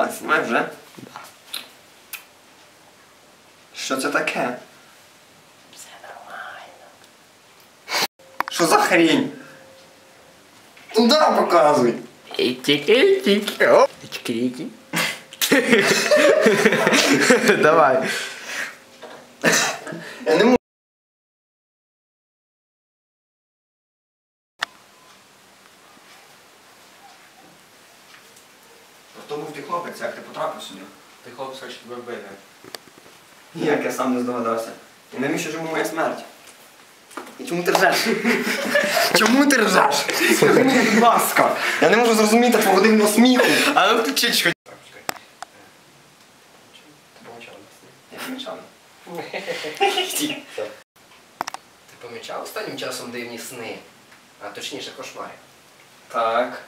А, знімай вже? Що це таке? Все нормально. Що за хрінь? Туди показуй! Ітік, ітік. Оп. Ічки-ріки. Давай. Я не можу. Хлопець, як ти потрапив сюди? Ти хлопець хоче тебе вбити. Ніяк я сам не здогадався. І навіщо ж йому моя смерть? І чому ти ржеш? Чому ти ржеш? Скажи мені, будь ласка. Я не можу зрозуміти твого дивного сміху. А ну включи хоч. Я помічав. Ти помічав останнім часом дивні сни, а точніше кошмари. Так.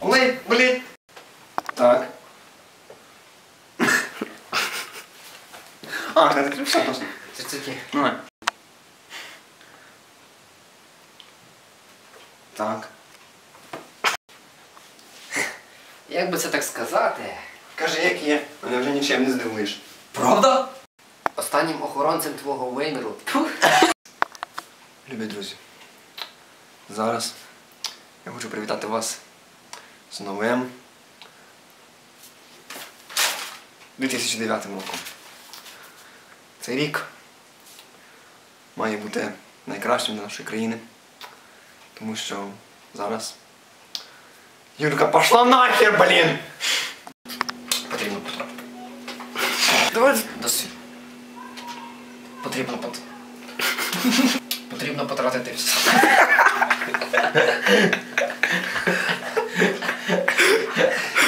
Олей, блін. Так. А, не закрився точно. Це це ті. Ну. Так. Як би це так сказати? Кажи, як є. Мене вже нічим не здивуєш. Правда? Останнім охоронцем твого виміру. Тьфу. Любі друзі. Зараз я хочу привітати вас з новим 2009 роком. Цей рік має бути найкращим для нашої країни. Тому що зараз Юлька пошла нахер, блін! Потрібно потрапити. Давай Досі. Потрібно пот... Потрібно потратити все.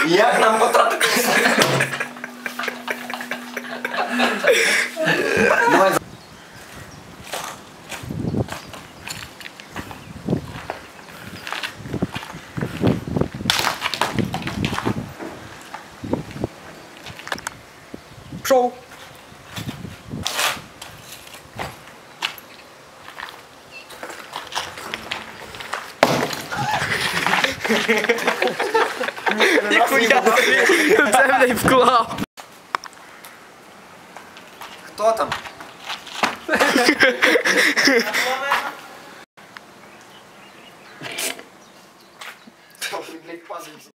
Як нам потратити? Давай. Пшел. Ніхуя собі. Це мене вклав. Хто там? Блять, пазл.